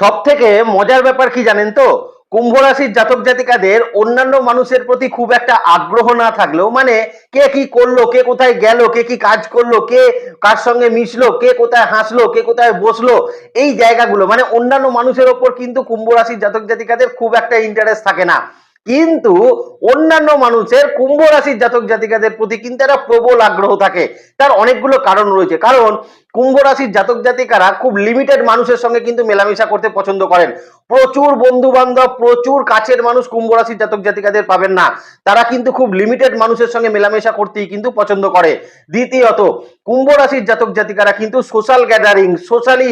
সব থেকে মজার ব্যাপার কি জানেন তো? কুম্ভ রাশির জাতক জাতিকাদের অন্যান্য মানুষের প্রতি খুব একটা আগ্রহ না থাকলেও মানে কে কি করল, কে কোথায় গেল, কে কি কাজ করল, কে কার সঙ্গে মিশলো, কে কোথায় হাসলো, কে কোথায় বসল, এই জায়গাগুলো মানে অন্যান্য মানুষের ওপর কিন্তু কুম্ভ রাশির জাতক জাতিকাদের খুব একটা ইন্টারেস্ট থাকে না। কিন্তু অন্যান্য মানুষের কুম্ভ রাশির জাতক জাতিকাদের প্রতি কিন্তু একটা প্রবল আগ্রহ থাকে। তার অনেকগুলো কারণ রয়েছে। কারণ কুম্ভ রাশির জাতক জাতিকারা খুব লিমিটেড মানুষের সঙ্গে কিন্তু মেলামেশা করতে পছন্দ করেন। প্রচুর বন্ধু বান্ধব প্রচুর কাছের মানুষ কুম্ভ রাশির জাতক জাতিকাদের পাবেন না। তারা কিন্তু খুব লিমিটেড মানুষের সঙ্গে মেলামেশা করতেই কিন্তু পছন্দ করে। দ্বিতীয়ত কুম্ভ রাশির জাতক জাতিকারা কিন্তু সোশ্যাল গ্যাদারিং সোশ্যালি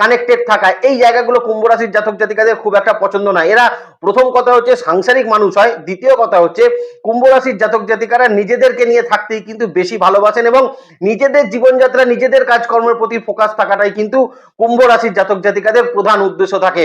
কানেক্টেড থাকা, এই জায়গাগুলো কুম্ভ রাশির জাতক জাতিকাদের খুব একটা পছন্দ না। এরা প্রথম কথা হচ্ছে সাংসারিক মানুষ হয়, দ্বিতীয় কথা হচ্ছে কুম্ভ রাশির জাতক জাতিকারা নিজেদেরকে নিয়ে থাকতেই কিন্তু বেশি ভালোবাসেন এবং নিজেদের জীবনযাত্রা, নিজেদের কাজকর্মের প্রতি ফোকাস থাকাটাই কিন্তু কুম্ভ রাশির জাতক জাতিকাদের প্রধান উদ্দেশ্য থাকে।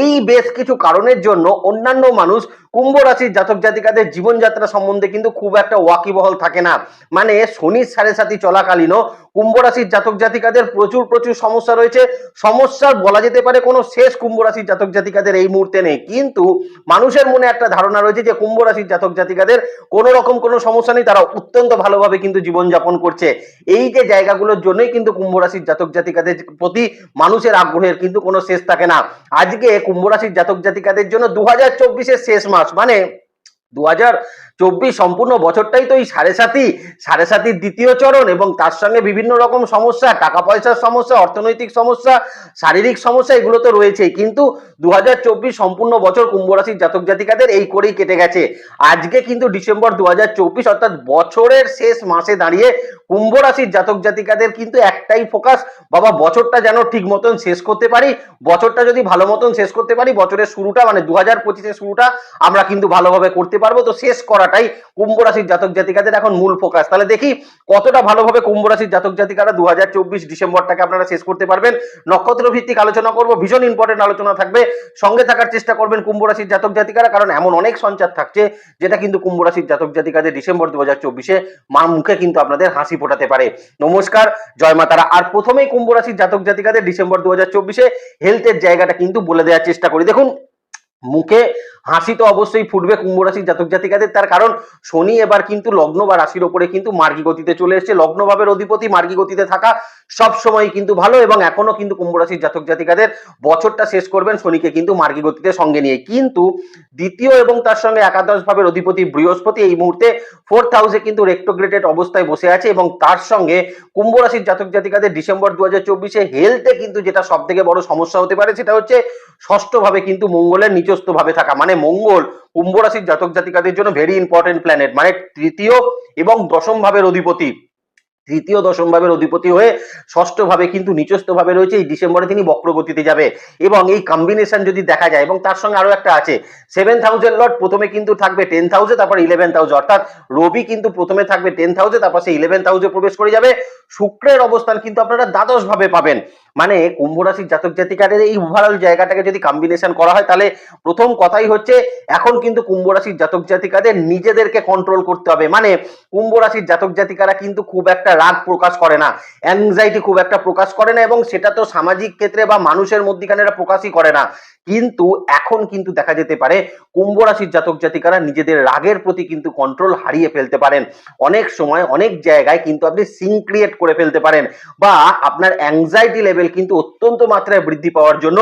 এই বেশ কিছু কারণের জন্য অন্যান্য মানুষ কুম্ভ রাশির জাতক জাতিকাদের জীবনযাত্রা সম্বন্ধে কিন্তু খুব একটা ওয়াকিবহল থাকে না। মানে শনির সাড়ে সাথী চলাকালীনও কুম্ভ রাশির জাতক জাতিকাদের প্রচুর প্রচুর সমস্যা রয়েছে। সমস্যার বলা যেতে পারে কোনো শেষ কুম্ভ রাশির জাতক জাতিকাদের এই মুহূর্তে নেই। কিন্তু মানুষের মনে একটা ধারণা রয়েছে যে কুম্ভ রাশির জাতক জাতিকাদের কোনো রকম কোনো সমস্যা নেই তারা অত্যন্ত ভালোভাবে কিন্তু জীবনযাপন করছে। এই যে জায়গাগুলোর জন্যই কিন্তু কুম্ভ রাশির জাতক জাতিকাদের প্রতি মানুষের আগ্রহের কিন্তু কোনো শেষ থাকে না। আজকে কুম্ভ রাশির জাতক জাতিকাদের জন্য দু হাজার শেষ মাস মানে দু হাজার চব্বিশ সম্পূর্ণ বছরটাই তো এই সাড়ে সাতি সাড়ে সাতির দ্বিতীয় চরণ এবং তার সঙ্গে বিভিন্ন রকম সমস্যা, টাকা পয়সার সমস্যা, অর্থনৈতিক সমস্যা, শারীরিক সমস্যা এগুলো তো রয়েছেই। কিন্তু দু হাজার চব্বিশ সম্পূর্ণ বছর কুম্ভ রাশির জাতক জাতিকাদের এই করেই কেটে গেছে। আজকে কিন্তু ডিসেম্বর দু হাজার চব্বিশ, অর্থাৎ বছরের শেষ মাসে দাঁড়িয়ে কুম্ভ রাশির জাতক জাতিকাদের কিন্তু একটাই ফোকাস, বাবা বছরটা যেন ঠিক মতন শেষ করতে পারি, বছরটা যদি ভালো মতন শেষ করতে পারি, বছরের শুরুটা মানে দু হাজার শুরুটা আমরা কিন্তু ভালোভাবে করতে পারব। তো শেষ করাটাই কুম্ভ রাশির জাতক জাতিকাদের এখন মূল ফোকাস তাহলে দেখি কতটা ভালোভাবে কুম্ভ রাশির জাতক জাতিকারা দু হাজার চব্বিশ ডিসেম্বরটাকে আপনারা শেষ করতে পারবেন। নক্ষত্র ভিত্তিক আলোচনা করব, ভীষণ ইম্পর্টেন্ট আলোচনা থাকবে। সঙ্গে থাকার চেষ্টা করবেন কুম্ভ রাশির জাতক জাতিকারা, কারণ এমন অনেক সঞ্চার থাকছে যেটা কিন্তু কুম্ভ রাশির জাতক জাতিকাদের ডিসেম্বর দু হাজার চব্বিশে মা মুখে কিন্তু আপনাদের হাসি ফোটাতে পারে। নমস্কার, জয় মাতারা। আর প্রথমেই কুম্ভ রাশির জাতক জাতিকাদের ডিসেম্বর দু হাজার চব্বিশে হেলথের জায়গাটা কিন্তু বলে দেওয়ার চেষ্টা করি। দেখুন, মুখে হাসি তো অবশ্যই ফুটবে কুম্ভ রাশির জাতক জাতিকাদের। তার কারণ শনি এবার কিন্তু লগ্ন বা রাশির ওপরে কিন্তু মার্গী গতিতে চলে এসেছে। লগ্ন ভাবের অধিপতি, মার্গী গতিতে থাকা সব সময় কিন্তু ভালো এবং এখনও কিন্তু কুম্ভ রাশির জাতক জাতিকাদের বছরটা শেষ করবেন শনিকে কিন্তু মার্গী গতিতে সঙ্গে নিয়ে। কিন্তু দ্বিতীয় এবং তার সঙ্গে একাদশ ভাবের অধিপতি বৃহস্পতি এই মুহূর্তে ফোর্থ হাউসে কিন্তু রেক্টোগ্রেটেড অবস্থায় বসে আছে এবং তার সঙ্গে কুম্ভ রাশির জাতক জাতিকাদের ডিসেম্বর দু হাজার চব্বিশে হেলথে কিন্তু যেটা সব থেকে বড় সমস্যা হতে পারে সেটা হচ্ছে ষষ্ঠ ভাবে কিন্তু মঙ্গলের নিচস্থ ভাবে থাকা। মানে মঙ্গল, কুম্ভ রাশির জাতক জাতিকাদের জন্য ভেরি ইম্পর্টেন্ট প্ল্যানেট মানে তৃতীয় এবং দশম ভাবের অধিপতি। তৃতীয় দশম ভাবের অধিপতি হয়ে ষষ্ঠ ভাবে কিন্তু নিচস্থ ভাবে রয়েছে, এই ডিসেম্বরে তিনি বক্রগতিতে যাবে। এবং এই কম্বিনেশন যদি দেখা যায়, এবং তার সঙ্গে আরও একটা আছে সেভেন থাউজেন্ড লট প্রথমে কিন্তু থাকবে টেন থাউজেন্ড তারপর ইলেভেন থাউজেন্ড অর্থাৎ রবি কিন্তু প্রথমে থাকবে টেন থাউজেন্ড তারপর সে ইলেভেন থাউজেন্ড প্রবেশ করে যাবে। শুক্রের অবস্থান কিন্তু আপনারা দ্বাদশ ভাবে পাবেন। মানে কুম্ভ রাশির জাতক জাতিকারের এই ওভারঅল জায়গাটাকে যদি কম্বিনেশন করা হয়, তাহলে প্রথম কথাই হচ্ছে, এখন কিন্তু কুম্ভ রাশির জাতক জাতিকাদের নিজেদেরকে কন্ট্রোল করতে হবে। মানে কুম্ভ রাশির জাতক জাতিকারা কিন্তু খুব একটা রাগ প্রকাশ করে না। অ্যাংজাইটি খুব একটা প্রকাশ করে না এবং সেটা তো সামাজিক ক্ষেত্রে বা মানুষের মধ্যিখানে এরা প্রকাশই করে না। কিন্তু এখন কিন্তু দেখা যেতে পারে, কুম্ভ রাশির জাতক জাতিকারা নিজেদের রাগের প্রতি কিন্তু কন্ট্রোল হারিয়ে ফেলতে পারেন। অনেক সময়, অনেক জায়গায় কিন্তু আপনি সিং ক্রিয়েট করে ফেলতে পারেন বা আপনার অ্যাংজাইটি লেভেল কিন্তু অত্যন্ত মাত্রায় বৃদ্ধি পাওয়ার জন্য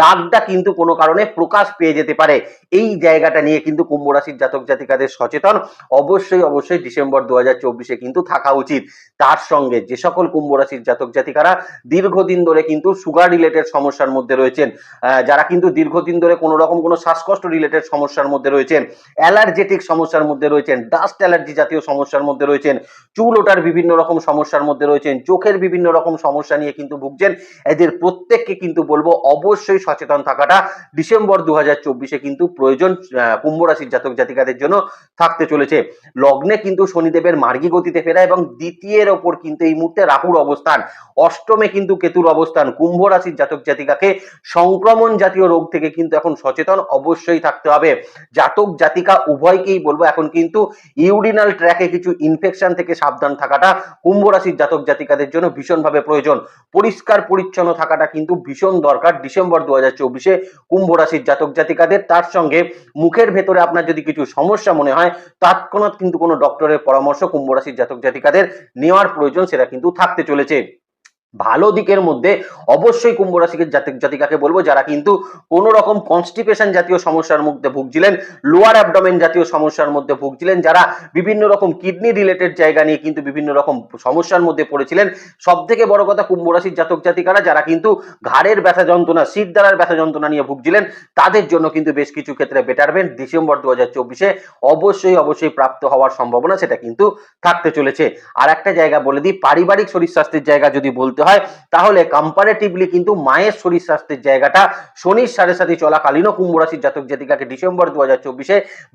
রাগটা কিন্তু কোনো কারণে প্রকাশ পেয়ে যেতে পারে। এই জায়গাটা নিয়ে কিন্তু কুম্ভ রাশির জাতক জাতিকাদের সচেতন অবশ্যই অবশ্যই ডিসেম্বর দু হাজার চব্বিশে কিন্তু থাকা উচিত। তার সঙ্গে যে সকল কুম্ভ রাশির জাতক জাতিকারা দীর্ঘদিন ধরে কিন্তু সুগার রিলেটেড সমস্যার মধ্যে রয়েছেন যারা কিন্তু দীর্ঘদিন ধরে কোনো রকম কোনো শ্বাসকষ্ট রিলেটেড সমস্যার মধ্যে রয়েছেন অ্যালার্জেটিক সমস্যার মধ্যে রয়েছেন ডাস্ট অ্যালার্জি জাতীয় সমস্যার মধ্যে রয়েছেন, চুল ওটার বিভিন্ন রকম সমস্যার মধ্যে রয়েছেন, চোখের বিভিন্ন রকম সমস্যা নিয়ে কিন্তু ভুগছেন, এদের প্রত্যেককে কিন্তু বলব অবশ্যই সচেতন থাকাটা ডিসেম্বর দু চব্বিশে কিন্তু প্রয়োজন কুম্ভ রাশির জাতক জাতিকাদের জন্য থাকতে চলেছে। লগ্নে কিন্তু শনিদেবের মার্গী গতিতে ফেরা এবং দ্বিতীয় দুইয়ের ওপর কিন্তু এই মুহূর্তে রাহুর অবস্থান। অষ্টমে কিন্তু কেতুর অবস্থান। কুম্ভ রাশির জাতক জাতিকাকে সংক্রমণ জাতীয় রোগ থেকে কিন্তু এখন সচেতন অবশ্যই থাকতে হবে। জাতক জাতিকা উভয়কেই বলব, এখন কিন্তু ইউরিনাল ট্র্যাকে কিছু ইনফেকশন থেকে সাবধান থাকাটা কুম্ভ রাশির জাতক জাতিকাদের জন্য ভীষণভাবে প্রয়োজন। পরিষ্কার পরিচ্ছন্ন থাকাটা কিন্তু ভীষণ দরকার। ডিসেম্বর দু হাজার চব্বিশে কুম্ভ রাশির জাতক জাতিকাদের। তার সঙ্গে মুখের ভেতরে আপনার যদি কিছু সমস্যা মনে হয়, তৎক্ষণাৎ কিন্তু কোনো ডক্টরের পরামর্শ কুম্ভ রাশির জাতক জাতিকাদের নেওয়ার প্রয়োজন সেটা কিন্তু থাকতে চলেছে। ভালো দিকের মধ্যে অবশ্যই কুম্ভ রাশিকে জাতক জাতিকাকে বলব যারা কিন্তু কোনো রকম কনস্টিপেশন জাতীয় সমস্যার মধ্যে ভুগছিলেন লোয়ার অ্যাবডোমেন জাতীয় সমস্যার মধ্যে ভুগছিলেন, যারা বিভিন্ন রকম কিডনি রিলেটেড জায়গা নিয়ে কিন্তু বিভিন্ন রকম সমস্যার মধ্যে পড়েছিলেন সব থেকে বড় কথা কুম্ভ রাশির জাতক জাতিকারা যারা কিন্তু ঘাড়ের ব্যথা যন্ত্রণা সিট দ্বারার ব্যথা যন্ত্রণা নিয়ে ভুগছিলেন, তাদের জন্য কিন্তু বেশ কিছু ক্ষেত্রে বেটারমেন্ট ডিসেম্বর দু হাজার চব্বিশে অবশ্যই অবশ্যই প্রাপ্ত হওয়ার সম্ভাবনা সেটা কিন্তু থাকতে চলেছে। আর একটা জায়গা বলে দিই, পারিবারিক শরীর স্বাস্থ্যের জায়গা যদি বলতে হয়, তাহলে কম্পারেটিভলি কিন্তু মায়ের শরীর স্বাস্থ্যের জায়গাটা শনির সাড়ে সাথে চলাকালীনও কুম্ভ রাশির জাতক জাতিকাকে ডিসেম্বর দু হাজার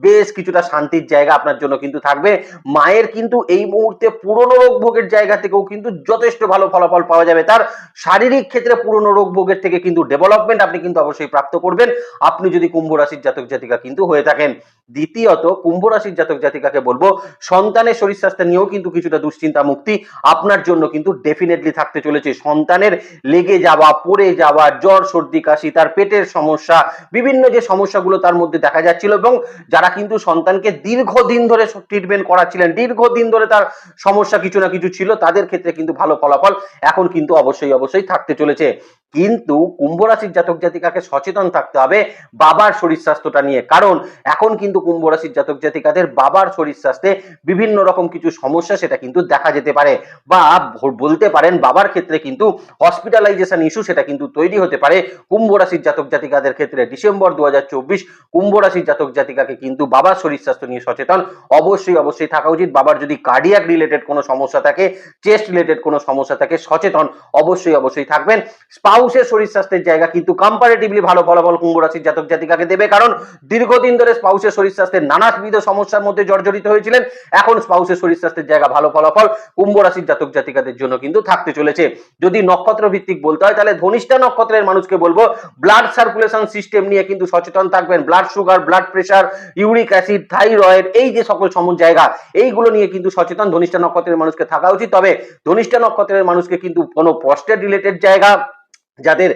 বেশ কিছুটা শান্তির জায়গা আপনার জন্য কিন্তু থাকবে। মায়ের কিন্তু এই মুহূর্তে পুরনো রোগ ভোগের জায়গা থেকেও কিন্তু যথেষ্ট ভালো ফলাফল পাওয়া যাবে। তার শারীরিক ক্ষেত্রে পুরনো রোগ ভোগের থেকে কিন্তু ডেভেলপমেন্ট আপনি কিন্তু অবশ্যই প্রাপ্ত করবেন। আপনি যদি কুম্ভ রাশির জাতক জাতিকা কিন্তু হয়ে থাকেন। দ্বিতীয়ত, কুম্ভ রাশির জাতক জাতিকাকে বলব, সন্তানের শরীর স্বাস্থ্য নিয়েও কিন্তু কিছুটা দুশ্চিন্তা মুক্তি আপনার জন্য কিন্তু ডেফিনেটলি থাকতে চলেছে। সন্তানের লেগে যাওয়া, পড়ে যাওয়া, জ্বর, সর্দি, কাশি, তার পেটের সমস্যা, বিভিন্ন যে সমস্যাগুলো তার মধ্যে দেখা যাচ্ছিল এবং যারা কিন্তু সন্তানকে দীর্ঘদিন ধরে ট্রিটমেন্ট করাচ্ছিলেন, দীর্ঘদিন ধরে তার সমস্যা কিছু না কিছু ছিল, তাদের ক্ষেত্রে কিন্তু ভালো ফলাফল এখন কিন্তু অবশ্যই অবশ্যই থাকতে চলেছে। কিন্তু কুম্ভ রাশির জাতক জাতিকাকে সচেতন থাকতে হবে বাবার শরীর স্বাস্থ্যটা নিয়ে। কারণ এখন কিন্তু কুম্ভ রাশির জাতক জাতিকাদের বাবার শরীর স্বাস্থ্যে বিভিন্ন রকম কিছু সমস্যা সেটা কিন্তু দেখা যেতে পারে বা বলতে পারেন বাবার ক্ষেত্রে কিন্তু হসপিটালাইজেশন ইস্যু সেটা কিন্তু তৈরি হতে পারে। কুম্ভ রাশির জাতক জাতিকাদের ক্ষেত্রে ডিসেম্বর দু হাজার চব্বিশ কুম্ভ রাশির জাতক জাতিকাকে কিন্তু বাবার শরীর স্বাস্থ্য নিয়ে সচেতন। অবশ্যই অবশ্যই থাকা উচিত। বাবার যদি কার্ডিয়াক রিলেটেড কোনো সমস্যা থাকে চেস্ট রিলেটেড কোনো সমস্যা থাকে, সচেতন অবশ্যই অবশ্যই থাকবেন। স্পাউসের শরীর স্বাস্থ্যের জায়গা কিন্তু কম্পারেটিভলি ভালো ফলাফল কুম্ভ রাশির জাতক জাতিকাকে দেবে কারণ দীর্ঘদিন ধরে স্পাউসের শরীর স্বাস্থ্যের নানাবিধ সমস্যার মধ্যে জর্জরিত হয়েছিলেন। এখন স্পাউসের শরীর স্বাস্থ্যের জায়গা ভালো ফলাফল কুম্ভ রাশির জাতক জাতিকাদের জন্য কিন্তু থাকতে চলেছে। যদি নক্ষত্র ভিত্তিক বলতে হয়, তাহলে ধনিষ্ঠা নক্ষত্রের মানুষকে বলব ব্লাড সার্কুলেশন সিস্টেম নিয়ে কিন্তু সচেতন থাকবেন blood sugar blood pressure uric acid thyroid এই যে সকল সমন জায়গা, এইগুলো নিয়ে কিন্তু সচেতন ধনিষ্ঠা নক্ষত্রের মানুষকে থাকা উচিত। তবে ধনিষ্ঠা নক্ষত্রের মানুষকে কিন্তু কোনো প্রস্টেট রিলেটেড জায়গা যাদের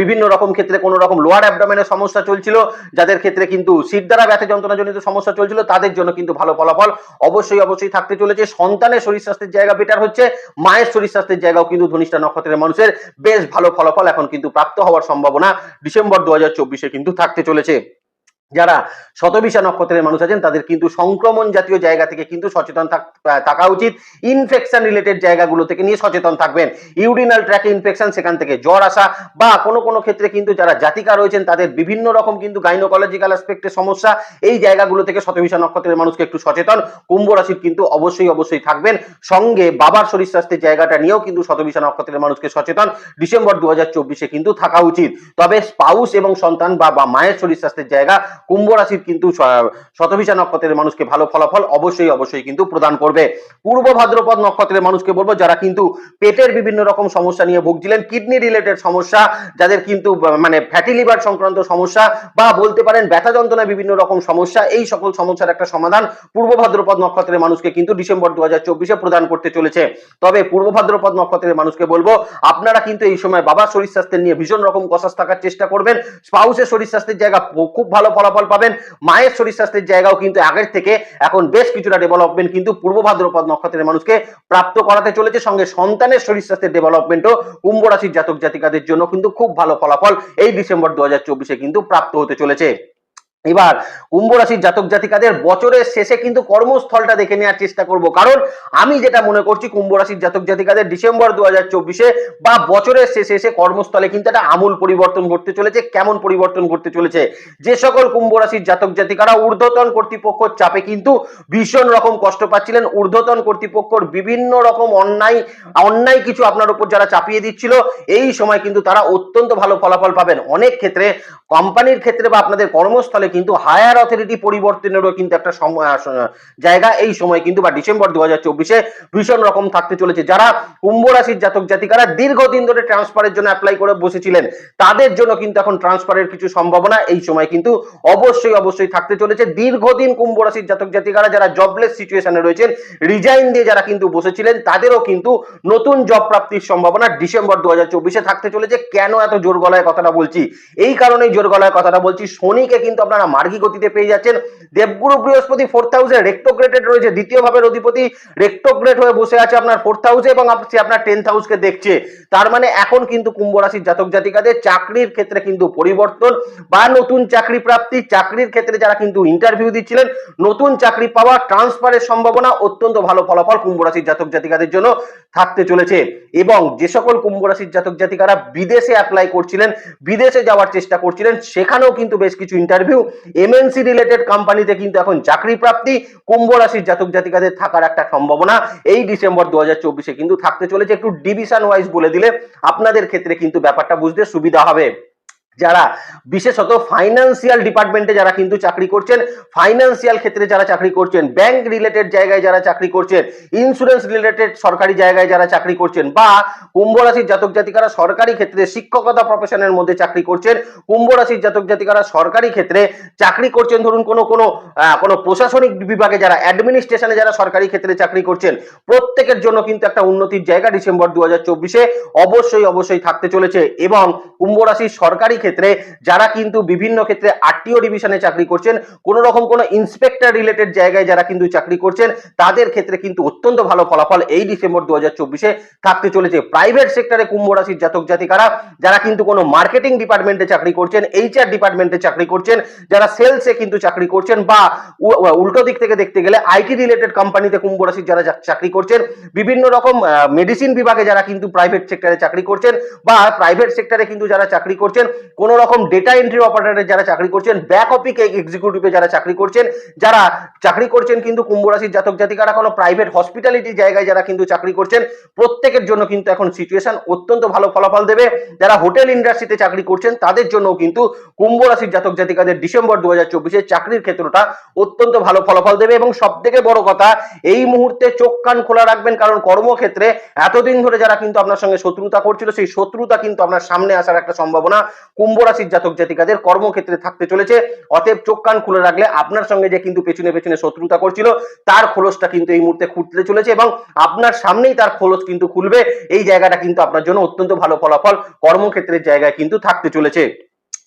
বিভিন্ন রকম ক্ষেত্রে কোনো রকম লোয়ার অ্যাবডোমেনের সমস্যা চলছিল, যাদের ক্ষেত্রে কিন্তু সিট দ্বারা ব্যথা যন্ত্রণাজনিত সমস্যা চলছিল, তাদের জন্য কিন্তু ভালো ফলাফল অবশ্যই অবশ্যই থাকতে চলেছে। সন্তানের শরীর স্বাস্থ্যের জায়গা বেটার হচ্ছে, মায়ের শরীর স্বাস্থ্যের জায়গাও কিন্তু ধনিষ্ঠা নক্ষত্রের মানুষের বেশ ভালো ফলাফল এখন কিন্তু প্রাপ্ত হওয়ার সম্ভাবনা ডিসেম্বর দু হাজার কিন্তু থাকতে চলেছে। যারা শতবিশা নক্ষত্রের মানুষ আছেন, তাদের কিন্তু সংক্রমণ জাতীয় জায়গা থেকে কিন্তু সচেতন থাকা উচিত। ইনফেকশন রিলেটেড জায়গাগুলো থেকে নিয়ে সচেতন থাকবেন। ইউরিনাল ট্র্যাকে ইনফেকশন সেখান থেকে জ্বর আসা বা কোনো কোনো ক্ষেত্রে কিন্তু যারা জাতিকা রয়েছেন, তাদের বিভিন্ন রকম কিন্তু গাইনোকোলজিক্যাল অ্যাসপেক্টের সমস্যা, এই জায়গাগুলো থেকে শতবিশা নক্ষত্রের মানুষকে একটু সচেতন। কুম্ভ রাশির কিন্তু অবশ্যই অবশ্যই থাকবেন। সঙ্গে বাবার শরীর স্বাস্থ্যের জায়গাটা নিয়েও কিন্তু শতবিশা নক্ষত্রের মানুষকে সচেতন। ডিসেম্বর দু কিন্তু থাকা উচিত। তবে স্পাউস এবং সন্তান বা মায়ের শরীর স্বাস্থ্যের জায়গা কুম্ভ রাশির কিন্তু শতভিষা নক্ষত্রের মানুষকে ভালো ফলাফল অবশ্যই অবশ্যই কিন্তু প্রদান করবে। পূর্ব ভাদ্রপদ নক্ষত্রের মানুষকে বলব, যারা কিন্তু পেটের বিভিন্ন রকম সমস্যা নিয়ে ভুগছিলেন, কিডনি রিলেটেড সমস্যা, যাদের কিন্তু মানে ফ্যাটি লিভার সংক্রান্ত সমস্যা, বা বলতে পারেন ব্যথা যন্ত্রণায় বিভিন্ন রকম সমস্যা, এই সকল সমস্যার একটা সমাধান পূর্ব ভাদ্রপদ নক্ষত্রের মানুষকে কিন্তু ডিসেম্বর দু হাজার চব্বিশে প্রদান করতে চলেছে। তবে পূর্ব ভাদ্রপদ নক্ষত্রের মানুষকে বলব, আপনারা কিন্তু এই সময় বাবার শরীর স্বাস্থ্যের নিয়ে ভীষণ রকম কষাস থাকার চেষ্টা করবেন। স্পাউসের শরীর স্বাস্থ্যের জায়গা খুব ভালো ফলাফল পাবেন। মায়ের শরীর স্বাস্থ্যের জায়গাও কিন্তু আগের থেকে এখন বেশ কিছুটা ডেভেলপমেন্ট কিন্তু পূর্ব ভাদ্রপদ নক্ষত্রের মানুষকে প্রাপ্ত করাতে চলেছে। সঙ্গে সন্তানের শরীর স্বাস্থ্যের ডেভেলপমেন্টও কুম্ভ রাশির জাতক জাতিকাদের জন্য কিন্তু খুব ভালো ফলাফল এই ডিসেম্বর দু কিন্তু প্রাপ্ত হতে চলেছে। এবার কুম্ভ রাশির জাতক জাতিকাদের বছরের শেষে কিন্তু কর্মস্থলটা দেখে নেওয়ার চেষ্টা করব। কারণ আমি যেটা মনে করছি, কুম্ভ রাশির জাতক জাতিকাদের ডিসেম্বর দু চব্বিশে বা বছরের শেষে এসে কর্মস্থলে কিন্তু একটা আমূল পরিবর্তন ঘটতে চলেছে। কেমন পরিবর্তন ঘটতে চলেছে? যে সকল কুম্ভ রাশির জাতক জাতিকারা ঊর্ধ্বতন কর্তৃপক্ষর চাপে কিন্তু ভীষণ রকম কষ্ট পাচ্ছিলেন। ঊর্ধ্বতন কর্তৃপক্ষর বিভিন্ন রকম অন্যায় অন্যায় কিছু আপনার উপর যারা চাপিয়ে দিচ্ছিল, এই সময় কিন্তু তারা অত্যন্ত ভালো ফলাফল পাবেন। অনেক ক্ষেত্রে কোম্পানির ক্ষেত্রে বা আপনাদের কর্মস্থলে কিন্তু হায়ার অথরিটি পরিবর্তনেরও কিন্তু একটা সময় জায়গা এই সময় কিন্তু বা ডিসেম্বর দু হাজার চব্বিশে ভীষণ রকম থাকতে চলেছে। যারা কুম্ভ রাশির জাতক জাতিকারা দীর্ঘদিন ধরে ট্রান্সফারের জন্য অ্যাপ্লাই করে বসেছিলেন, তাদের জন্য কিন্তু এখন ট্রান্সফারের কিছু সম্ভাবনা এই সময় কিন্তু অবশ্যই অবশ্যই থাকতে চলেছে। দীর্ঘদিন কুম্ভ রাশির জাতক জাতিকারা যারা জবলেস সিচুয়েশনে রয়েছেন রিজাইন দিয়ে যারা কিন্তু বসেছিলেন, তাদেরও কিন্তু নতুন জব প্রাপ্তির সম্ভাবনা ডিসেম্বর দু হাজার চব্বিশে থাকতে চলেছে। কেন এত জোর গলায় কথাটা বলছি? এই কারণেই জোর গলায় কথাটা বলছি। শনিকে কিন্তু আপনারা মার্গী গতিতে পেয়ে যাচ্ছেন। দেবগুরু বৃহস্পতি ফোর্থ হাউসে রেক্টোগ্রেটেড রয়েছে, দ্বিতীয় ভাবের অধিপতি রেক্টোগ্রেট হয়ে বসে আছে আপনার ফোর্থ হাউসে এবং সে আপনার টেন্থ হাউসকে দেখছে। তার মানে এখন কিন্তু কুম্ভ রাশির জাতক জাতিকাদের চাকরির ক্ষেত্রে কিন্তু পরিবর্তন বা নতুন চাকরি প্রাপ্তি, চাকরির ক্ষেত্রে যারা কিন্তু ইন্টারভিউ দিচ্ছিলেন, নতুন চাকরি পাওয়া ট্রান্সফারের সম্ভাবনা অত্যন্ত ভালো ফলাফল কুম্ভ রাশির জাতক জাতিকাদের জন্য। থাকতে চলেছে এবং যে সকল কুম্ভ রাশির জাতক জাতিকারা বিদেশে অ্যাপ্লাই করছিলেন, বিদেশে যাওয়ার চেষ্টা করছিলেন, সেখানেও কিন্তু বেশ কিছু ইন্টারভিউ এমএনসি রিলেটেড কোম্পানিতে কিন্তু এখন চাকরি প্রাপ্তি, কুম্ভ রাশির জাতক জাতিকাদের থাকার একটা সম্ভাবনা এই ডিসেম্বর দু কিন্তু থাকতে চলেছে। একটু ডিভিশন ওয়াইজ বলে দিলে আপনাদের ক্ষেত্রে কিন্তু ব্যাপারটা বুঝতে সুবিধা হবে। যারা, বিশেষত ফাইন্যান্সিয়াল ডিপার্টমেন্টে যারা কিন্তু চাকরি করছেন ফাইন্যান্সিয়াল ক্ষেত্রে যারা চাকরি করছেন ব্যাংক রিলেটেড জায়গায় যারা চাকরি করছেন ইন্স্যুরেন্স রিলেটেড সরকারি জায়গায় যারা চাকরি করছেন বা কুম্ভ রাশির জাতক জাতিকারা সরকারি ক্ষেত্রে শিক্ষকতা প্রফেশনের মধ্যে চাকরি করছেন, কুম্ভ রাশির জাতক জাতিকারা সরকারি ক্ষেত্রে চাকরি করছেন, ধরুন কোনো কোনো কোনো প্রশাসনিক বিভাগে যারা অ্যাডমিনিস্ট্রেশনে যারা সরকারি ক্ষেত্রে চাকরি করছেন, প্রত্যেকের জন্য কিন্তু একটা উন্নতির জায়গা ডিসেম্বর দু হাজার অবশ্যই অবশ্যই থাকতে চলেছে এবং কুম্ভ রাশির সরকারি ক্ষেত্রে যারা কিন্তু বিভিন্ন ক্ষেত্রে আরটিও ডিভিশনে চাকরি করছেন কোনো রকম কোনো ইন্সপেক্টর রিলেটেড জায়গায় যারা কিন্তু চাকরি করছেন, তাদের ক্ষেত্রে কিন্তু অত্যন্ত ভালো ফলাফল এই ডিসেম্বর দু হাজার চব্বিশে থাকতে চলেছে। প্রাইভেট সেক্টরে কুম্ভ রাশির জাতক জাতিকারা, যারা কিন্তু কোনো মার্কেটিং ডিপার্টমেন্টে চাকরি করছেন এইচআর ডিপার্টমেন্টে চাকরি করছেন, যারা সেলসে কিন্তু চাকরি করছেন বা উল্টো দিক থেকে দেখতে গেলে আইটি রিলেটেড কোম্পানিতে কুম্ভ রাশির যারা চাকরি করছেন, বিভিন্ন রকম মেডিসিন বিভাগে যারা কিন্তু প্রাইভেট সেক্টরে চাকরি করছেন বা প্রাইভেট সেক্টরে কিন্তু যারা চাকরি করছেন কোন রকম ডেটা এন্ট্রি অপারেটরে যারা চাকরি করছেন ব্যাক অফিস এক্সিকিউটিভে যারা চাকরি করছেন, যারা চাকরি করছেন কিন্তু কুম্ভ রাশির জাতক জাতিকারা কোনো প্রাইভেট হসপিটালিটি জায়গায় যারা কিন্তু চাকরি করছেন, প্রত্যেকের জন্য কিন্তু এখন সিচুয়েশন অত্যন্ত ভালো ফলাফল দেবে। যারা হোটেল ইন্ডাস্ট্রিতে চাকরি করছেন, তাদের জন্য কিন্তু কুম্ভ রাশির জাতক জাতিকাদের ডিসেম্বর দু হাজার চব্বিশে চাকরির ক্ষেত্রটা অত্যন্ত ভালো ফলাফল দেবে। এবং সব থেকে বড় কথা, এই মুহূর্তে চোখ কান খোলা রাখবেন, কারণ কর্মক্ষেত্রে এতদিন ধরে যারা কিন্তু আপনার সঙ্গে শত্রুতা করছিল, সেই শত্রুতা কিন্তু আপনার সামনে আসার একটা সম্ভাবনা। কুম্ভ রাশির জাতক জাতিকাদের কর্মক্ষেত্রে থাকতে চলেছে। অতএব চোখ কান খুলে রাখলে আপনার সঙ্গে যে কিন্তু পেছনে পেছনে শত্রুতা করছিল, তার খোলসটা কিন্তু এই মুহূর্তে খুঁটতে চলেছে এবং আপনার সামনেই তার খোলস কিন্তু খুলবে। এই জায়গাটা কিন্তু আপনার জন্য অত্যন্ত ভালো ফলাফল। কর্মক্ষেত্রের জায়গায় কিন্তু থাকতে চলেছে।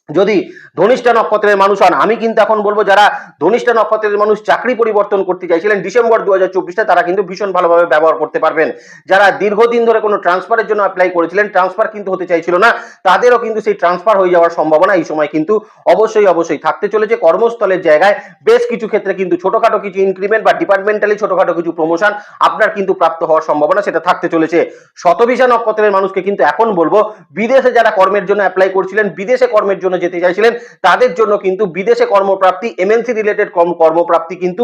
যদি ধনিষ্ঠা নক্ষত্রের মানুষ হন, আমি কিন্তু এখন বলব যারা ধনিষ্ঠা নক্ষত্রের মানুষ চাকরি পরিবর্তন করতে চাইছিলেন, ডিসেম্বর দু হাজার তারা কিন্তু ভীষণ ভালোভাবে ব্যবহার করতে পারবেন। যারা দীর্ঘদিন ধরে কোনো ট্রান্সফারের জন্য অ্যাপ্লাই করেছিলেন ট্রান্সফার কিন্তু হতে চাইছিল না, তাদেরও কিন্তু সেই ট্রান্সফার হয়ে যাওয়ার সম্ভাবনা এই সময় কিন্তু অবশ্যই অবশ্যই থাকতে চলেছে। কর্মস্থলের জায়গায় বেশ কিছু ক্ষেত্রে কিন্তু ছোটখাটো কিছু ইনক্রিমেন্ট বা ডিপার্টমেন্টালি ছোটখাটো কিছু প্রমোশন আপনার কিন্তু প্রাপ্ত হওয়ার সম্ভাবনা সেটা থাকতে চলেছে। শতভিসা নক্ষত্রের মানুষকে কিন্তু এখন বলব, বিদেশে যারা কর্মের জন্য অ্যাপ্লাই করছিলেন, বিদেশে কর্মের জন্য যেতে চাইছিলেন, তাদের জন্য কিন্তু বিদেশে কর্মপ্রাপ্তি এমএনসি রিলেটেড কর্মপ্রাপ্তি কিন্তু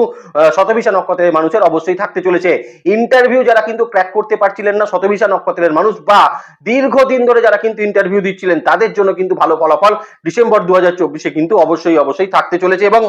শতভিসা নক্ষত্রের মানুষের অবশ্যই থাকতে চলেছে। ইন্টারভিউ যারা কিন্তু ক্র্যাক করতে পারছিলেন না শতভিসা নক্ষত্রের মানুষ বা দীর্ঘদিন ধরে যারা কিন্তু ইন্টারভিউ দিচ্ছিলেন, তাদের জন্য কিন্তু ভালো ফলাফল ডিসেম্বর দু কিন্তু অবশ্যই অবশ্যই থাকতে চলেছে এবং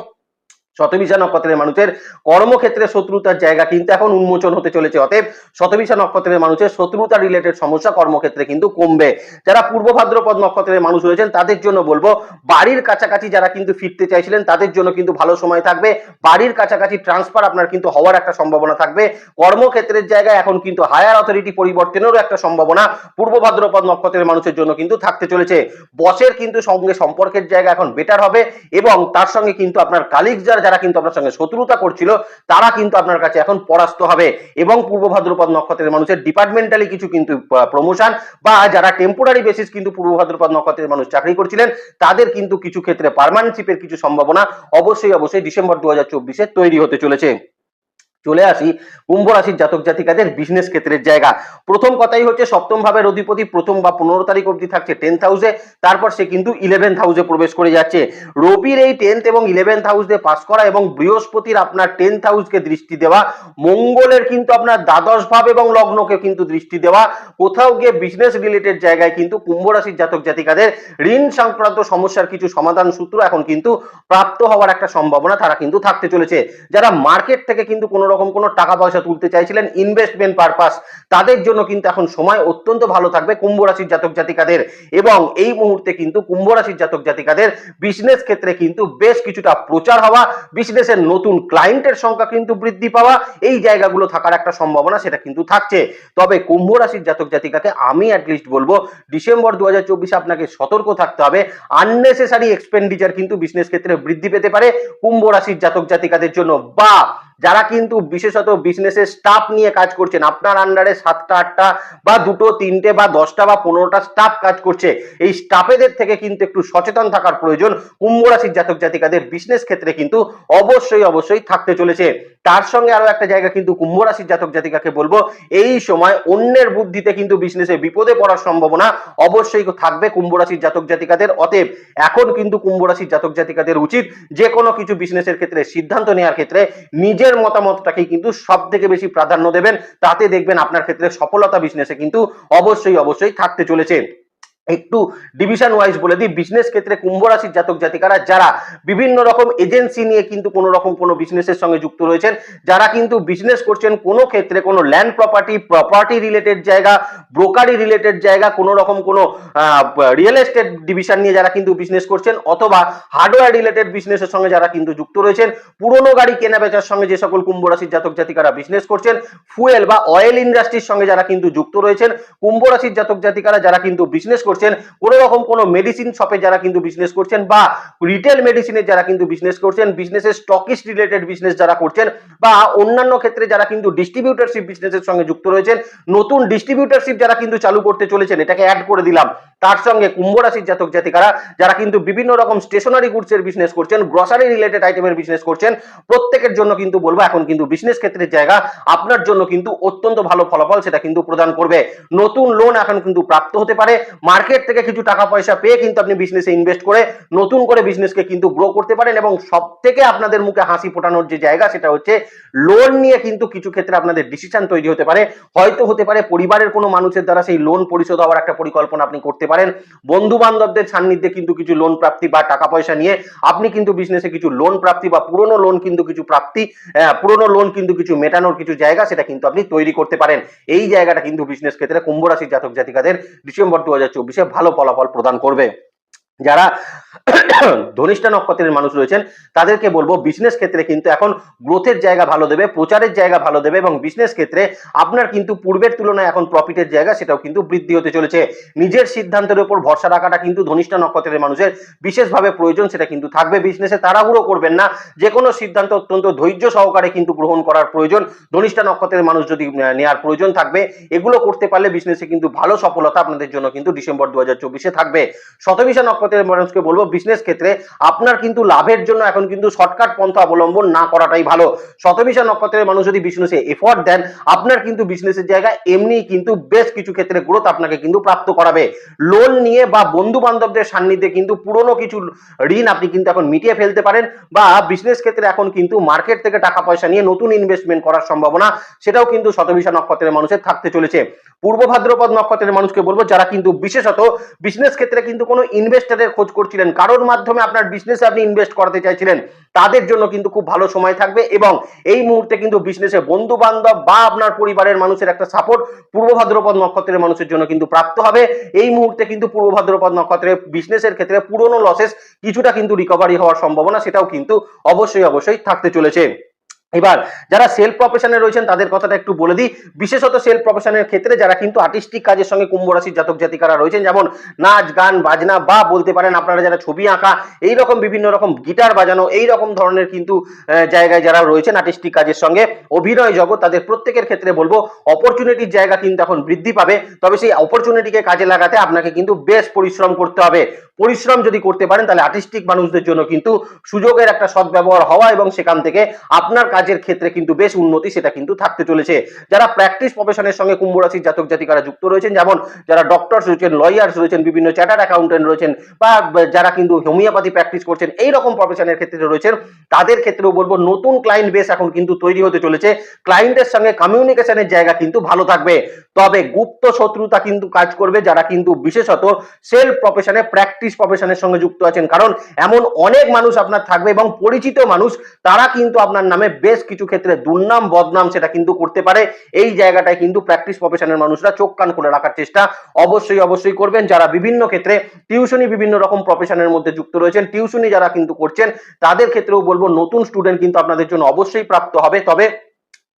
শতবিশা নক্ষত্রের মানুষের কর্মক্ষেত্রে শত্রুতার জায়গা কিন্তু এখন উন্মোচন হতে চলেছে। অতএব শতবিশা নক্ষত্রের মানুষের শত্রুতা রিলেটেড সমস্যা কর্মক্ষেত্রে কিন্তু কমবে। যারা পূর্ব ভাদ্রপদ নক্ষত্রের মানুষ রয়েছেন, তাদের জন্য বলব, বাড়ির কাছাকাছি যারা কিন্তু ফিরতে চাইছিলেন, তাদের জন্য কিন্তু ভালো সময় থাকবে। বাড়ির কাছাকাছি ট্রান্সফার আপনার কিন্তু হওয়ার একটা সম্ভাবনা থাকবে। কর্মক্ষেত্রের জায়গায় এখন কিন্তু হায়ার অথরিটি পরিবর্তনেরও একটা সম্ভাবনা পূর্ব ভাদ্রপদ নক্ষত্রের মানুষের জন্য কিন্তু থাকতে চলেছে। বসের কিন্তু সঙ্গে সম্পর্কের জায়গা এখন বেটার হবে এবং তার সঙ্গে কিন্তু আপনার কালিগ যারা যারা কিন্তু আপনার সঙ্গে শত্রুতা করছিল, তারা কিন্তু আপনার কাছে এখন পরাস্ত হবে। এবং পূর্ব ভাদ্রপদ নক্ষত্রের মানুষের ডিপার্টমেন্টালি কিছু কিন্তু প্রমোশন বা যারা টেম্পোরারি বেসিস কিন্তু পূর্ব ভাদ্রপদ নক্ষত্রের মানুষ চাকরি করছিলেন, তাদের কিন্তু কিছু ক্ষেত্রে পারমানেন্সিপের কিছু সম্ভাবনা অবশ্যই অবশ্যই ডিসেম্বর দু হাজার তৈরি হতে চলেছে। চলে আসি কুম্ভ রাশির জাতক জাতিকাদের বিজনেস ক্ষেত্রের জায়গা। প্রথম কথাই হচ্ছে সপ্তম ভাবের অধিপতি প্রথম বা পনেরো তারিখ অবধি থাকছে টেন্থ হাউসে তারপর সে কিন্তু ইলেভেন্থ হাউসে প্রবেশ করে যাচ্ছে। রবির এই টেন্থ এবং ইলেভেন্থ হাউস দিয়ে পাস করা এবং বৃহস্পতির আপনার টেন্থ হাউসকে দৃষ্টি দেওয়া, মঙ্গলের কিন্তু আপনার দ্বাদশ ভাব এবং লগ্নকে কিন্তু দৃষ্টি দেওয়া, কোথাও গিয়ে বিজনেস রিলেটেড জায়গায় কিন্তু কুম্ভ রাশির জাতক জাতিকাদের ঋণ সংক্রান্ত সমস্যার কিছু সমাধান সূত্র এখন কিন্তু প্রাপ্ত হওয়ার একটা সম্ভাবনা তারা কিন্তু থাকতে চলেছে। যারা মার্কেট থেকে কিন্তু কোনো রকম কোনো টাকা পয়সা তুলতে চাইছিলেন ইনভেস্টমেন্ট পারপাস তাদের জন্য কিন্তু এখন সময় অত্যন্ত ভালো থাকবে কুম্ভ রাশির জাতক জাতিকাদের। এবং এই মুহূর্তে কিন্তু কুম্ভ রাশির জাতক জাতিকাদের বিজনেস ক্ষেত্রে কিন্তু বেশ কিছুটা প্রচার হওয়া বিজনেসের নতুন ক্লায়েন্টের সংখ্যা কিন্তু বৃদ্ধি পাওয়া, এই জায়গাগুলো থাকার একটা সম্ভাবনা সেটা কিন্তু থাকছে। তবে কুম্ভ রাশির জাতক জাতিকাকে আমি অ্যাটলিস্ট বলব, ডিসেম্বর দু আপনাকে সতর্ক থাকতে হবে। আননেসেসারি এক্সপেন্ডিচার কিন্তু বিজনেস ক্ষেত্রে বৃদ্ধি পেতে পারে কুম্ভ রাশির জাতক জাতিকাদের জন্য। বা যারা কিন্তু বিশেষত বিজনেসের স্টাফ নিয়ে কাজ করছেন, আপনার আন্ডারে সাতটা, আটটা বা দুটো, তিনটে বা দশটা বা পনেরোটা স্টাফ কাজ করছে, এই স্টাফেদের থেকে কিন্তু একটু সচেতন থাকার প্রয়োজন। কুম্ভ রাশির জাতক জাতিকাদের বিজনেস ক্ষেত্রে কিন্তু অবশ্যই অবশ্যই থাকতে চলেছে। তার সঙ্গে আরও একটা জায়গা কিন্তু কুম্ভ রাশির জাতক জাতিকাকে বলব। এই সময় অন্যের বুদ্ধিতে কিন্তু বিজনেসে বিপদে পড়ার সম্ভাবনা অবশ্যই থাকবে কুম্ভ রাশির জাতক জাতিকাদের। অতএব এখন কিন্তু কুম্ভ রাশির জাতক জাতিকাদের উচিত যে কোনো কিছু বিজনেসের ক্ষেত্রে সিদ্ধান্ত নেওয়ার ক্ষেত্রে নিজের মতামতটাকেই কিন্তু সব থেকে বেশি প্রাধান্য দেবেন। তাতে দেখবেন আপনার ক্ষেত্রে সফলতা বিজনেসে কিন্তু অবশ্যই অবশ্যই থাকতে চলেছে। একটু ডিভিশন ওয়াইজ বলে দিই। বিজনেস ক্ষেত্রে কুম্ভ রাশির জাতক জাতিকারা যারা বিভিন্ন রকম এজেন্সি নিয়ে কিন্তু কোনো রকম কোনো বিজনেসের সঙ্গে যুক্ত রয়েছেন, যারা কিন্তু বিজনেস করছেন কোনো ক্ষেত্রে কোনো ল্যান্ড প্রপার্টি প্রপার্টি রিলেটেড জায়গা ব্রোকারি রিলেটেড জায়গা, কোনো রকম কোনো রিয়েল এস্টেট ডিভিশন নিয়ে যারা কিন্তু বিজনেস করছেন, অথবা হার্ডওয়্যার রিলেটেড বিজনেসের সঙ্গে যারা কিন্তু যুক্ত রয়েছেন, পুরনো গাড়ি কেনা বেচার সঙ্গে যে সকল কুম্ভ রাশির জাতক জাতিকারা বিজনেস করছেন ফুয়েল বা অয়েল ইন্ডাস্ট্রির সঙ্গে যারা কিন্তু যুক্ত রয়েছেন, কুম্ভ রাশির জাতক জাতিকারা যারা কিন্তু বিজনেস করছেন কোনো রকম কোনো মেডিসিন শপে যারা কিন্তু বিজনেস করছেন বা রিটেল মেডিসিনের যারা কিন্তু বিজনেস করছেন বিজনেসের স্টকিস্ট রিলেটেড বিজনেস যারা করছেন বা অন্যান্য ক্ষেত্রে যারা কিন্তু ডিস্ট্রিবিউটারশিপ বিজনেসের সঙ্গে যুক্ত রয়েছেন, নতুন ডিস্ট্রিবিউটারশিপ যারা কিন্তু চালু করতে চলেছেন, এটাকে অ্যাড করে দিলাম। তার সঙ্গে কুম্ভ রাশির জাতক জাতিকারা যারা কিন্তু বিভিন্ন রকম স্টেশনারি গুডসের বিজনেস করছেন গ্রসারি রিলেটেড আইটেমের বিজনেস করছেন, প্রত্যেকের জন্য কিন্তু বলব এখন কিন্তু বিজনেস ক্ষেত্রের জায়গা আপনার জন্য কিন্তু অত্যন্ত ভালো ফলাফল সেটা কিন্তু প্রদান করবে। নতুন লোন এখন কিন্তু প্রাপ্ত হতে পারে মার্কেট থেকে কিছু টাকা পয়সা পেয়ে কিন্তু আপনি বিজনেসে ইনভেস্ট করে নতুন করে বিজনেসকে কিন্তু গ্রো করতে পারেন এবং সব থেকে আপনাদের মুখে হাসি ফোটানোর যে জায়গা সেটা হচ্ছে লোন নিয়ে কিন্তু কিছু ক্ষেত্রে আপনাদের ডিসিশন তৈরি হতে পারে। হয়তো হতে পারে পরিবারের কোনো মানুষের দ্বারা সেই লোন পরিশোধ হওয়ার একটা পরিকল্পনা আপনি করতে পারেন। বন্ধু বান্ধবদের সান্নিধ্যে কিন্তু কিছু লোন প্রাপ্তি বা টাকা পয়সা নিয়ে আপনি কিন্তু বিজনেসে কিছু লোন প্রাপ্তি বা পুরনো লোন কিন্তু কিছু প্রাপ্তি পুরনো লোন কিন্তু কিছু মেটানোর কিছু জায়গা সেটা কিন্তু আপনি তৈরি করতে পারেন। এই জায়গাটা কিন্তু বিজনেস ক্ষেত্রে কুম্ভ রাশির জাতক জাতিকাদের ডিসেম্বর দু হাজার চব্বিশ চব্বিশে ভালো ফলাফল প্রদান করবে। যারা ধনিষ্ঠা নক্ষত্রের মানুষ রয়েছেন, তাদেরকে বলব বিজনেস ক্ষেত্রে কিন্তু এখন গ্রোথের জায়গা ভালো দেবে, প্রচারের জায়গা ভালো দেবে এবং বিজনেস ক্ষেত্রে আপনার কিন্তু পূর্বের তুলনায় এখন প্রফিটের জায়গা সেটাও কিন্তু বৃদ্ধি হতে চলেছে। নিজের সিদ্ধান্তের উপর ভরসা রাখাটা কিন্তু ধনিষ্ঠা নক্ষত্রের মানুষের বিশেষভাবে প্রয়োজন, সেটা কিন্তু থাকবে। বিজনেসে তাড়াহুড়ো করবেন না যে কোনো সিদ্ধান্ত অত্যন্ত ধৈর্য সহকারে কিন্তু গ্রহণ করার প্রয়োজন। ধনিষ্ঠা নক্ষত্রের মানুষ যদি নেওয়ার প্রয়োজন থাকবে, এগুলো করতে পারলে বিজনেসে কিন্তু ভালো সফলতা আপনাদের জন্য কিন্তু ডিসেম্বর দু থাকবে। শতবিশা নক্ষত্রের মানুষকে বলব বিজনেস ক্ষেত্রে আপনার কিন্তু লাভের জন্য এখন কিন্তু শর্টকাট পন্থা অবলম্বন না করাটাই ভালো। শতবিশা নক্ষত্রের মানুষ যদি বিজনেসে এফোর্ট দেন, আপনার কিন্তু বিজনেসের জায়গায় এমনি কিন্তু বেশ কিছু ক্ষেত্রে গ্রোথ আপনাকে কিন্তু প্রাপ্ত করাবে। লোন নিয়ে বা বন্ধু বান্ধবদের সান্নিধ্যে কিন্তু পুরনো কিছু ঋণ আপনি কিন্তু এখন মিটিয়ে ফেলতে পারেন বা বিজনেস ক্ষেত্রে এখন কিন্তু মার্কেট থেকে টাকা পয়সা নিয়ে নতুন ইনভেস্টমেন্ট করার সম্ভাবনা, সেটাও কিন্তু শতবিশা নক্ষত্রের মানুষের থাকতে চলেছে। পূর্ব ভাদ্রপদ নক্ষত্রের মানুষকে বলব, যারা কিন্তু বিশেষত বিজনেস ক্ষেত্রে কিন্তু কোনো ইনভেস্টারের খোঁজ করছিলেন। কারোর মাধ্যমে আপনার বিজনেসে আপনি ইনভেস্ট করাতে চাইছিলেন, তাদের জন্য কিন্তু খুব ভালো সময় থাকবে এবং এই মুহূর্তে কিন্তু বিজনেসে বন্ধু বান্ধব বা আপনার পরিবারের মানুষের একটা সাপোর্ট পূর্ব ভাদ্রপদ নক্ষত্রের মানুষের জন্য কিন্তু প্রাপ্ত হবে। এই মুহূর্তে কিন্তু পূর্ব ভাদ্রপদ নক্ষত্রের বিজনেসের ক্ষেত্রে পুরনো লসেস কিছুটা কিন্তু রিকভারি হওয়ার সম্ভাবনা সেটাও কিন্তু অবশ্যই অবশ্যই থাকতে চলেছে। এবার যারা সেলফ প্রফেশনে রয়েছেন, তাদের কথাটা একটু বলে দিই। বিশেষত সেলফ প্রফেশনের ক্ষেত্রে যারা কিন্তু আর্টিস্টিক কাজের সঙ্গে কুম্ভ রাশির জাতক জাতিকারা রয়েছেন, যেমন নাচ, গান, বাজনা বা বলতে পারেন আপনারা যারা ছবি আঁকা, এই রকম বিভিন্ন রকম গিটার বাজানো, এই রকম ধরনের কিন্তু জায়গায় যারা রয়েছেন আর্টিস্টিক কাজের সঙ্গে, অভিনয় জগৎ তাদের প্রত্যেকের ক্ষেত্রে বলব অপরচুনিটির জায়গা কিন্তু এখন বৃদ্ধি পাবে। তবে সেই অপরচুনিটিকে কাজে লাগাতে আপনাকে কিন্তু বেশ পরিশ্রম করতে হবে। পরিশ্রম যদি করতে পারেন, তাহলে আর্টিস্টিক মানুষদের জন্য কিন্তু সুযোগের একটা সদ্ব্যবহার হওয়া এবং সেখান থেকে আপনার কাজের ক্ষেত্রে কিন্তু বেশ উন্নতি সেটা কিন্তু থাকতে চলেছে। যারা প্র্যাকটিস প্রফেশনের সঙ্গে কুম্ভ রাশির জাতক জাতিকারা যুক্ত রয়েছেন, যেমন যারা ডক্টরস রয়েছেন লয়ার্স রয়েছেন, বিভিন্ন চার্টার্ড অ্যাকাউন্টেন্ট রয়েছেন বা যারা কিন্তু হোমিওপ্যাথি প্র্যাকটিস করছেন, এই রকম প্রফেশনের ক্ষেত্রে রয়েছেন, তাদের ক্ষেত্রেও বলব নতুন ক্লায়েন্ট বেস এখন কিন্তু তৈরি হতে চলেছে। ক্লায়েন্টের সঙ্গে কমিউনিকেশনের জায়গা কিন্তু ভালো থাকবে। তবে গুপ্ত শত্রুতা কিন্তু কাজ করবে, যারা কিন্তু বিশেষত সেলফ প্রফেশনে প্র্যাকটিস প্রফেশনের সঙ্গে যুক্ত আছেন। কারণ এমন অনেক মানুষ আপনার থাকবে এবং পরিচিত মানুষ, তারা কিন্তু আপনার নামে বেশ কিছু ক্ষেত্রে দুর্নাম, বদনাম সেটা কিন্তু করতে পারে। এই জায়গাটায় কিন্তু প্র্যাকটিস প্রফেশনের মানুষরা চোখ কান করে রাখার চেষ্টা অবশ্যই অবশ্যই করবেন। যারা বিভিন্ন ক্ষেত্রে টিউশনি বিভিন্ন রকম প্রফেশনের মধ্যে যুক্ত রয়েছেন টিউশনি যারা কিন্তু করছেন, তাদের ক্ষেত্রেও বলব, নতুন স্টুডেন্ট কিন্তু আপনাদের জন্য অবশ্যই প্রাপ্ত হবে। তবে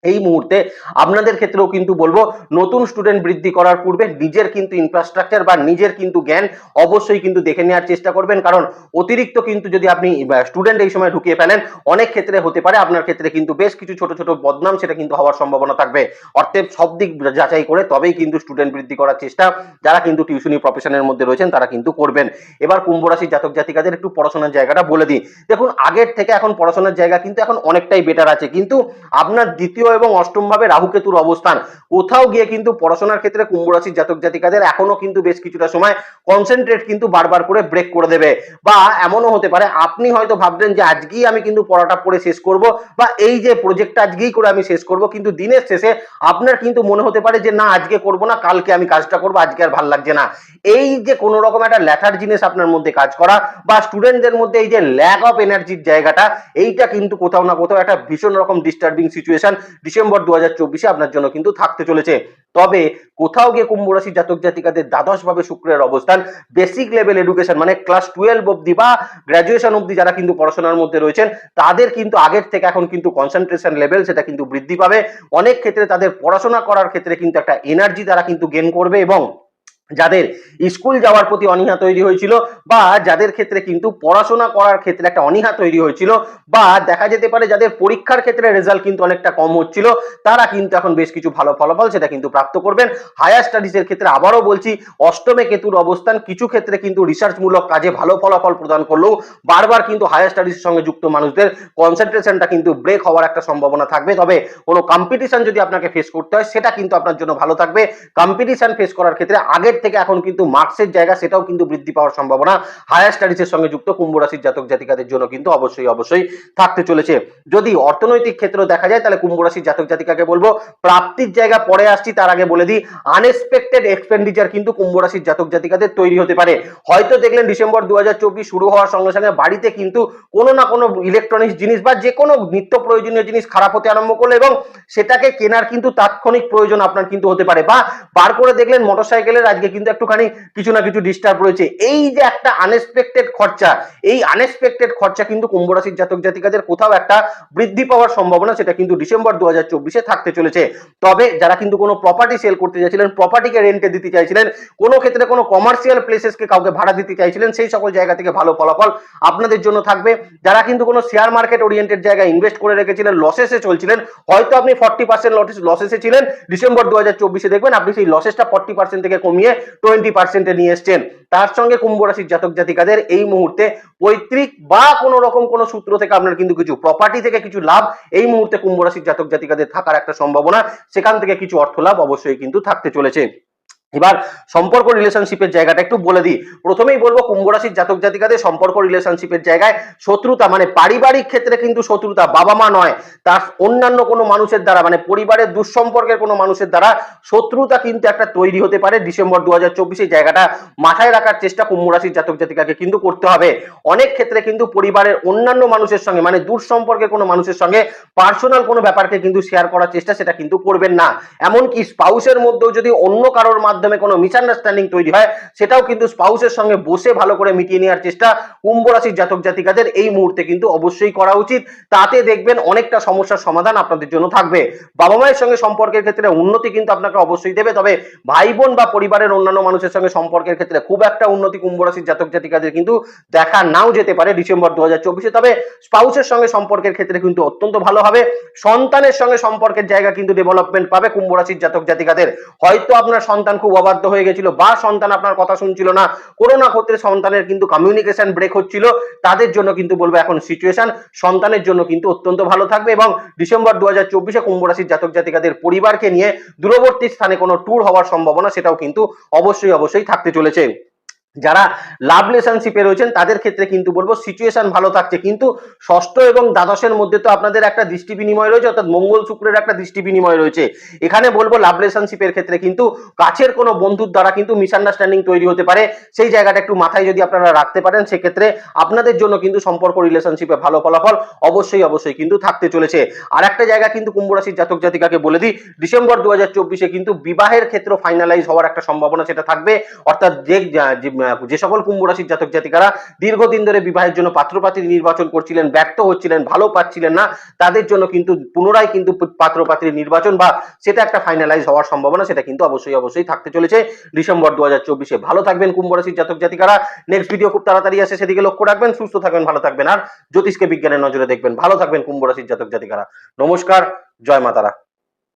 এই মুহূর্তে আপনাদের ক্ষেত্রেও কিন্তু বলব, নতুন স্টুডেন্ট বৃদ্ধি করার পূর্বে নিজের কিন্তু ইনফ্রাস্ট্রাকচার বা নিজের কিন্তু জ্ঞান অবশ্যই কিন্তু দেখে নেওয়ার চেষ্টা করবেন। কারণ অতিরিক্ত কিন্তু যদি আপনি স্টুডেন্ট এই সময় ঢুকিয়ে ফেলেন, অনেক ক্ষেত্রে হতে পারে আপনার ক্ষেত্রে কিন্তু বেশ কিছু ছোট ছোট বদনাম সেটা কিন্তু হওয়ার সম্ভাবনা থাকবে। অর্থের সব দিক যাচাই করে তবেই কিন্তু স্টুডেন্ট বৃদ্ধি করার চেষ্টা যারা কিন্তু টিউশনি প্রফেশনের মধ্যে রয়েছেন তারা কিন্তু করবেন। এবার কুম্ভ রাশির জাতক জাতিকাদের একটু পড়াশোনার জায়গাটা বলে দিই। দেখুন, আগের থেকে এখন পড়াশোনার জায়গা কিন্তু এখন অনেকটাই বেটার আছে। কিন্তু আপনার দ্বিতীয় এবং অষ্টম ভাবে রাহু কেতুর অবস্থান। কোথাও গিয়ে কিন্তু পড়াশোনার ক্ষেত্রে কুম্ভ রাশির জাতক জাতিকাদের এখনও কিন্তু বেশ কিছুটা সময় কনসেন্ট্রেট কিন্তু বারবার করে ব্রেক করে দেবে। বা এমনও হতে পারে, আপনি হয়তো ভাবলেন যে আজকেই আমি কিন্তু পড়াটা পড়ে শেষ করব বা এই যে প্রজেক্টটা আজকেই করে আমি শেষ করব, কিন্তু দিনের শেষে আপনার কিন্তু মনে হতে পারে যে না, আজকে করব না, কালকে আমি কাজটা করব, আজকে আর ভালো লাগছে না। এই যে কোনো রকম একটা ল্যাথার জিনিস আপনার মধ্যে কাজ করা বা স্টুডেন্টদের মধ্যে এই যে ল্যাক অফ এনার্জির জায়গাটা, এইটা কিন্তু কোথাও না কোথাও একটা ভীষণ রকম ডিস্টার্বিং সিচুয়েশন ডিসেম্বর দু আপনার জন্য কিন্তু থাকতে চলেছে। তবে কোথাও গিয়ে কুম্ভ রাশি জাতক জাতিকাদের দ্বাদশ ভাবে শুক্রের অবস্থান বেসিক লেভেল এডুকেশন মানে ক্লাস টুয়েলভ অব্দি বা গ্রাজুয়েশন অব্দি যারা কিন্তু পড়াশোনার মধ্যে রয়েছেন, তাদের কিন্তু আগের থেকে এখন কিন্তু কনসেন্ট্রেশন লেভেল সেটা কিন্তু বৃদ্ধি পাবে। অনেক ক্ষেত্রে তাদের পড়াশোনা করার ক্ষেত্রে কিন্তু একটা এনার্জি তারা কিন্তু গেন করবে এবং যাদের স্কুল যাওয়ার প্রতি অনীহা তৈরি হয়েছিল বা যাদের ক্ষেত্রে কিন্তু পড়াশোনা করার ক্ষেত্রে একটা অনীহা তৈরি হয়েছিল বা দেখা যেতে পারে যাদের পরীক্ষার ক্ষেত্রে রেজাল্ট কিন্তু অনেকটা কম হচ্ছিল, তারা কিন্তু এখন বেশ কিছু ভালো ফলাফল সেটা কিন্তু প্রাপ্ত করবেন। হায়ার স্টাডিজের ক্ষেত্রে আবারও বলছি, অষ্টমে কেতুর অবস্থান কিছু ক্ষেত্রে কিন্তু রিসার্চমূলক কাজে ভালো ফলাফল প্রদান করলেও বারবার কিন্তু হায়ার স্টাডিজের সঙ্গে যুক্ত মানুষদের কনসেন্ট্রেশনটা কিন্তু ব্রেক হওয়ার একটা সম্ভাবনা থাকবে। তবে কোনো কম্পিটিশন যদি আপনাকে ফেস করতে হয়, সেটা কিন্তু আপনার জন্য ভালো থাকবে। কম্পিটিশন ফেস করার ক্ষেত্রে আগের থেকে এখন কিন্তু মার্কসের জায়গা, সেটাও কিন্তু বৃদ্ধি পাওয়ার সম্ভাবনা। হায়ার স্টাডিজের সঙ্গে যুক্ত, কুম্ভ রাশির জাতক জাতিকাদের জন্য কিন্তু অবশ্যই অবশ্যই থাকতে চলেছে। যদি অর্থনৈতিক ক্ষেত্র দেখা যায়, তাহলে কুম্ভ রাশির জাতক জাতিকাকে বলব, প্রাপ্তির জায়গা পরে আসছি, তার আগে বলে দিই আনএক্সপেক্টেড এক্সপেন্ডিচার কিন্তু কুম্ভ রাশির জাতক জাতিকাদের তৈরি হতে পারে। হয়তো দেখলেন ডিসেম্বর দু হাজার চব্বিশ শুরু হওয়ার সঙ্গে সঙ্গে বাড়িতে কিন্তু কোনো না কোনো ইলেকট্রনিক্স জিনিস বা যে কোনো নিত্য প্রয়োজনীয় জিনিস খারাপ হতে আরম্ভ করল এবং সেটাকে কেনার কিন্তু তাৎক্ষণিক প্রয়োজন আপনার কিন্তু হতে পারে। বা বার করে দেখলেন মোটরসাইকেলের আজকে কিন্তু একটুখানি কিছু না কিছু ডিস্টার্ব রয়েছে। এই যে একটা আনএক্সপেক্টেড খরচা, এই আনএক্সপেক্টেড খরচা কিন্তু কুম্ভ রাশির জাতক জাতিকাদের কোথাও একটা বৃদ্ধি পাওয়ার সম্ভাবনা, সেটা কিন্তু ডিসেম্বর দু হাজার থাকতে চলেছে। তবে যারা কিন্তু কোনো প্রপার্টি সেল করতে চাইছিলেন প্রপার্টিকে রেন্টে দিতে চাইছিলেন, কোনো ক্ষেত্রে কোনো কমার্শিয়াল প্লেসেসকে কাউকে ভাড়া দিতে চাইছিলেন, সেই সকল জায়গা থেকে ভালো ফলাফল আপনাদের জন্য থাকবে। যারা কিন্তু কোনো শেয়ার মার্কেট ওরিয়েন্টেড জায়গায় ইনভেস্ট করে রেখেছিলেন লসেসে চলছিলেন, হয়তো আপনি ফর্টি পার্সেন্ট লসেসে ছিলেন। ডিসেম্বর দু হাজার চব্বিশে দেখবেন, আপনি সেই লসেসটা ফর্টি পার্সেন্ট থেকে কমিয়ে টোয়েন্টি পার্সেন্টে নিয়ে এসছেন। তার সঙ্গে কুম্ভ রাশির জাতক জাতিকাদের এই মুহূর্তে পৈতৃক বা কোনো রকম কোনো সূত্র থেকে আপনার কিন্তু কিছু প্রপার্টি থেকে কিছু লাভ এই মুহূর্তে কুম্ভ রাশির জাতক জাতিকাদের থাকার একটা সম্ভাবনা। সেখান থেকে কিছু অর্থ লাভ অবশ্যই কিন্তু থাকতে চলেছে। এবার সম্পর্ক রিলেশনশিপের জায়গাটা একটু বলে দিই। প্রথমেই বলব কুম্ভ রাশির জাতক জাতিকাদের সম্পর্ক রিলেশনশিপের জায়গায় শত্রুতা মানে পারিবারিক ক্ষেত্রে কিন্তু শত্রুতা, বাবা মা নয়, তার অন্যান্য কোনো মানুষের দ্বারা মানে পরিবারের দুঃসম্পর্কের কোনো মানুষের দ্বারা শত্রুতা কিন্তু একটা তৈরি হতে পারে ডিসেম্বর দু হাজার চব্বিশে জায়গাটা মাথায় রাখার চেষ্টা কুম্ভ রাশির জাতক জাতিকাকে কিন্তু করতে হবে। অনেক ক্ষেত্রে কিন্তু পরিবারের অন্যান্য মানুষের সঙ্গে মানে দূর সম্পর্কের কোনো মানুষের সঙ্গে পার্সোনাল কোনো ব্যাপারকে কিন্তু শেয়ার করার চেষ্টা সেটা কিন্তু করবেন না। এমনকি স্পাউসের মধ্যেও যদি অন্য কারোর মাধ্যমে কোনো মিসআন্ডারস্ট্যান্ডিং তৈরি হয়, সেটাও কিন্তু স্পাউসের সঙ্গে বসে ভালো করে মিটিয়ে নেওয়ার চেষ্টা কুম্ভ রাশির জাতক জাতিকাদের এই মুহূর্তে কিন্তু অবশ্যই করা উচিত। তাতে দেখবেন অনেকটা সমস্যার সমাধান আপনাদের জন্য থাকবে। বাবা মায়ের সঙ্গে সম্পর্কের ক্ষেত্রে উন্নতি কিন্তু আপনাকে অবশ্যই দেবে, তবে ভাই বোন বা পরিবারের অন্যান্য মানুষের সঙ্গে সম্পর্কের ক্ষেত্রে খুব একটা উন্নতি কুম্ভ রাশির জাতক জাতিকাদের কিন্তু দেখা নাও যেতে পারে ডিসেম্বর দু হাজার চব্বিশে। তবে স্পাউসের সঙ্গে সম্পর্কের ক্ষেত্রে কিন্তু অত্যন্ত ভালো হবে। সন্তানের সঙ্গে সম্পর্কের জায়গা কিন্তু ডেভেলপমেন্ট পাবে কুম্ভ রাশির জাতক জাতিকাদের। হয়তো আপনার সন্তান খুব অবাধ্য হয়ে গেছিল। বা সন্তান আপনার কথা শুনছিল না। কোনো না ক্ষেত্রে সন্তানের কিন্তু কমিউনিকেশন ব্রেক হচ্ছিল। তাদের জন্য কিন্তু বলব এখন সিচুয়েশন সন্তানের জন্য কিন্তু অত্যন্ত ভালো থাকবে এবং ডিসেম্বর দু হাজার চব্বিশে কুম্ভ রাশির জাতক জাতিকাদের পরিবারকে নিয়ে দূরবর্তী স্থানে কোনো ট্যুর হওয়ার সম্ভাবনা সেটাও কিন্তু অবশ্যই অবশ্যই থাকতে চলেছে। যারা লাভ রিলেশনশিপে রয়েছেন, তাদের ক্ষেত্রে কিন্তু বলব সিচুয়েশন ভালো থাকছে। কিন্তু ষষ্ঠ এবং দ্বাদশের মধ্যে তো আপনাদের একটা দৃষ্টি বিনিময় রয়েছে, অর্থাৎ মঙ্গল শুক্রের একটা দৃষ্টি বিনিময় রয়েছে। এখানে বলব লাভ রিলেশনশিপের ক্ষেত্রে কিন্তু কাছের কোনো বন্ধুর দ্বারা কিন্তু মিসআন্ডারস্ট্যান্ডিং তৈরি হতে পারে। সেই জায়গাটা একটু মাথায় যদি আপনারা রাখতে পারেন, সেক্ষেত্রে আপনাদের জন্য কিন্তু সম্পর্ক রিলেশনশিপে ভালো ফলাফল অবশ্যই অবশ্যই কিন্তু থাকতে চলেছে। আর একটা জায়গা কিন্তু কুম্ভ রাশির জাতক জাতিকাকে বলে দিই, ডিসেম্বর দু কিন্তু বিবাহের ক্ষেত্র ফাইনালাইজ হওয়ার একটা সম্ভাবনা সেটা থাকবে। অর্থাৎ যে- যে সকল কুম্ভ রাশির জাতক জাতিকারা দীর্ঘদিন ধরে বিবাহের জন্য পাত্রপাত্রী নির্বাচন করছিলেন, ব্যর্থ হচ্ছিলেন, ভালো পাচ্ছিলেন না, তাদের জন্য কিন্তু পুনরায় কিন্তু পাত্রপাত্রীর নির্বাচন বা সেটা একটা ফাইনালাইজ হওয়ার সম্ভাবনা, সেটা কিন্তু অবশ্যই অবশ্যই থাকতে চলেছে ডিসেম্বর দু হাজার চব্বিশে। ভালো থাকবেন কুম্ভ রাশির জাতক জাতিকারা। নেক্সট ভিডিও খুব তাড়াতাড়ি আসে, সেদিকে লক্ষ্য রাখবেন, সুস্থ থাকবেন, ভালো থাকবেন। আর জ্যোতিষকে বিজ্ঞানের নজরে দেখবেন। ভালো থাকবেন কুম্ভ রাশির জাতক জাতিকারা। নমস্কার, জয় মাতারা।